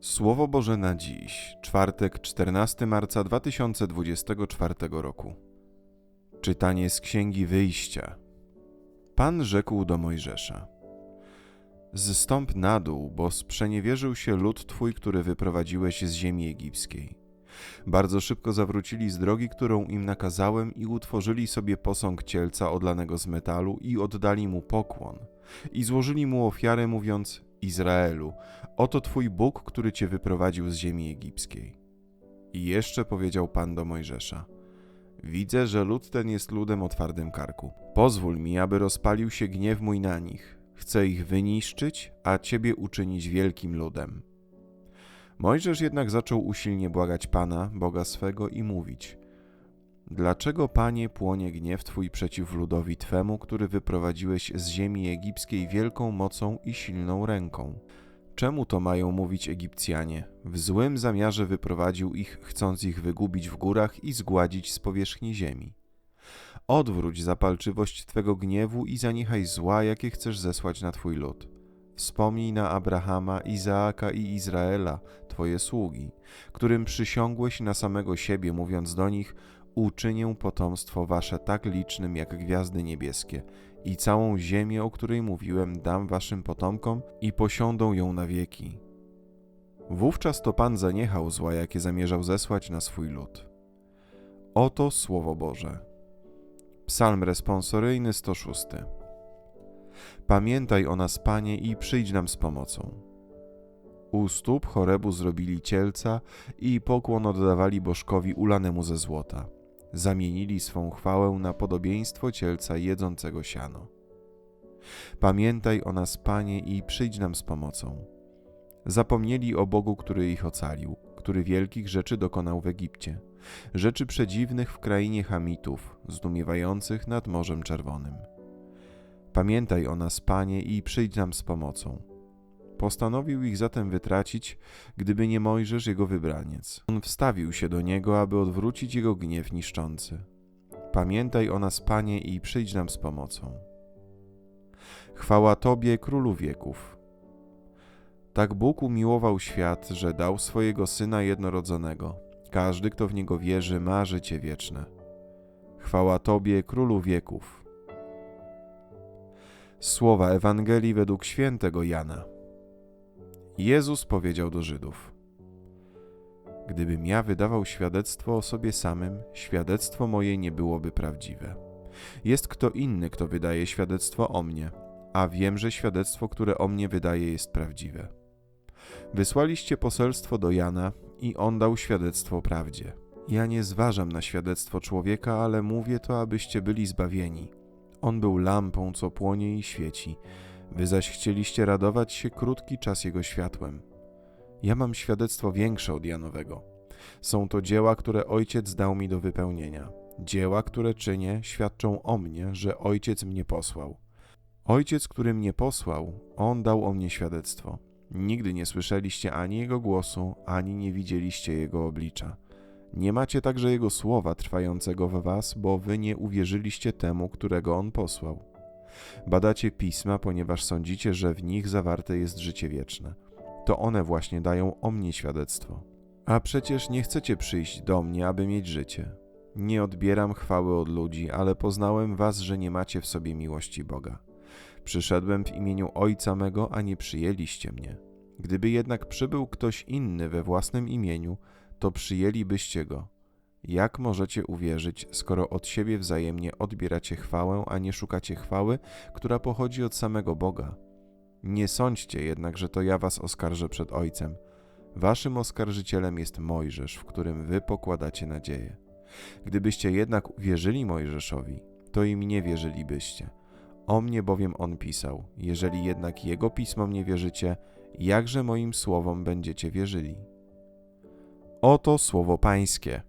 Słowo Boże na dziś, czwartek 14 marca 2024 roku. Czytanie z Księgi Wyjścia. Pan rzekł do Mojżesza: Zstąp na dół, bo sprzeniewierzył się lud twój, który wyprowadziłeś z ziemi egipskiej. Bardzo szybko zawrócili z drogi, którą im nakazałem, i utworzyli sobie posąg cielca odlanego z metalu i oddali mu pokłon. I złożyli mu ofiarę, mówiąc: Izraelu, oto twój Bóg, który cię wyprowadził z ziemi egipskiej. I jeszcze powiedział Pan do Mojżesza: Widzę, że lud ten jest ludem o twardym karku. Pozwól mi, aby rozpalił się gniew mój na nich. Chcę ich wyniszczyć, a ciebie uczynić wielkim ludem. Mojżesz jednak zaczął usilnie błagać Pana, Boga swego, i mówić: Dlaczego, Panie, płonie gniew Twój przeciw ludowi Twemu, który wyprowadziłeś z ziemi egipskiej wielką mocą i silną ręką? Czemu to mają mówić Egipcjanie? W złym zamiarze wyprowadził ich, chcąc ich wygubić w górach i zgładzić z powierzchni ziemi. Odwróć zapalczywość Twego gniewu i zaniechaj zła, jakie chcesz zesłać na Twój lud. Wspomnij na Abrahama, Izaaka i Izraela, Twoje sługi, którym przysiągłeś na samego siebie, mówiąc do nich: Uczynię potomstwo wasze tak licznym jak gwiazdy niebieskie, i całą ziemię, o której mówiłem, dam waszym potomkom i posiądą ją na wieki. Wówczas to Pan zaniechał zła, jakie zamierzał zesłać na swój lud. Oto Słowo Boże. Psalm responsoryjny 106. Pamiętaj o nas, Panie, i przyjdź nam z pomocą. U stóp Chorebu zrobili cielca i pokłon oddawali bożkowi ulanemu ze złota. Zamienili swą chwałę na podobieństwo cielca jedzącego siano. Pamiętaj o nas, Panie, i przyjdź nam z pomocą. Zapomnieli o Bogu, który ich ocalił, który wielkich rzeczy dokonał w Egipcie, rzeczy przedziwnych w krainie Hamitów, zdumiewających nad Morzem Czerwonym. Pamiętaj o nas, Panie, i przyjdź nam z pomocą. Postanowił ich zatem wytracić, gdyby nie Mojżesz, jego wybraniec. On wstawił się do niego, aby odwrócić jego gniew niszczący. Pamiętaj o nas, Panie, i przyjdź nam z pomocą. Chwała Tobie, Królu wieków. Tak Bóg umiłował świat, że dał swojego Syna jednorodzonego. Każdy, kto w Niego wierzy, ma życie wieczne. Chwała Tobie, Królu wieków. Słowa Ewangelii według świętego Jana. Jezus powiedział do Żydów: Gdybym ja wydawał świadectwo o sobie samym, świadectwo moje nie byłoby prawdziwe. Jest kto inny, kto wydaje świadectwo o mnie, a wiem, że świadectwo, które o mnie wydaje, jest prawdziwe. Wysłaliście poselstwo do Jana i on dał świadectwo prawdzie. Ja nie zważam na świadectwo człowieka, ale mówię to, abyście byli zbawieni. On był lampą, co płonie i świeci. Wy zaś chcieliście radować się krótki czas jego światłem. Ja mam świadectwo większe od Janowego. Są to dzieła, które ojciec dał mi do wypełnienia. Dzieła, które czynię, świadczą o mnie, że ojciec mnie posłał. Ojciec, który mnie posłał, on dał o mnie świadectwo. Nigdy nie słyszeliście ani jego głosu, ani nie widzieliście jego oblicza. Nie macie także Jego słowa trwającego w was, bo wy nie uwierzyliście temu, którego On posłał. Badacie pisma, ponieważ sądzicie, że w nich zawarte jest życie wieczne. To one właśnie dają o mnie świadectwo. A przecież nie chcecie przyjść do mnie, aby mieć życie. Nie odbieram chwały od ludzi, ale poznałem was, że nie macie w sobie miłości Boga. Przyszedłem w imieniu Ojca mego, a nie przyjęliście mnie. Gdyby jednak przybył ktoś inny we własnym imieniu, to przyjęlibyście go. Jak możecie uwierzyć, skoro od siebie wzajemnie odbieracie chwałę, a nie szukacie chwały, która pochodzi od samego Boga? Nie sądźcie jednak, że to ja was oskarżę przed Ojcem. Waszym oskarżycielem jest Mojżesz, w którym wy pokładacie nadzieję. Gdybyście jednak uwierzyli Mojżeszowi, to im nie wierzylibyście. O mnie bowiem on pisał. Jeżeli jednak jego pismom nie wierzycie, jakże moim słowom będziecie wierzyli? Oto słowo Pańskie.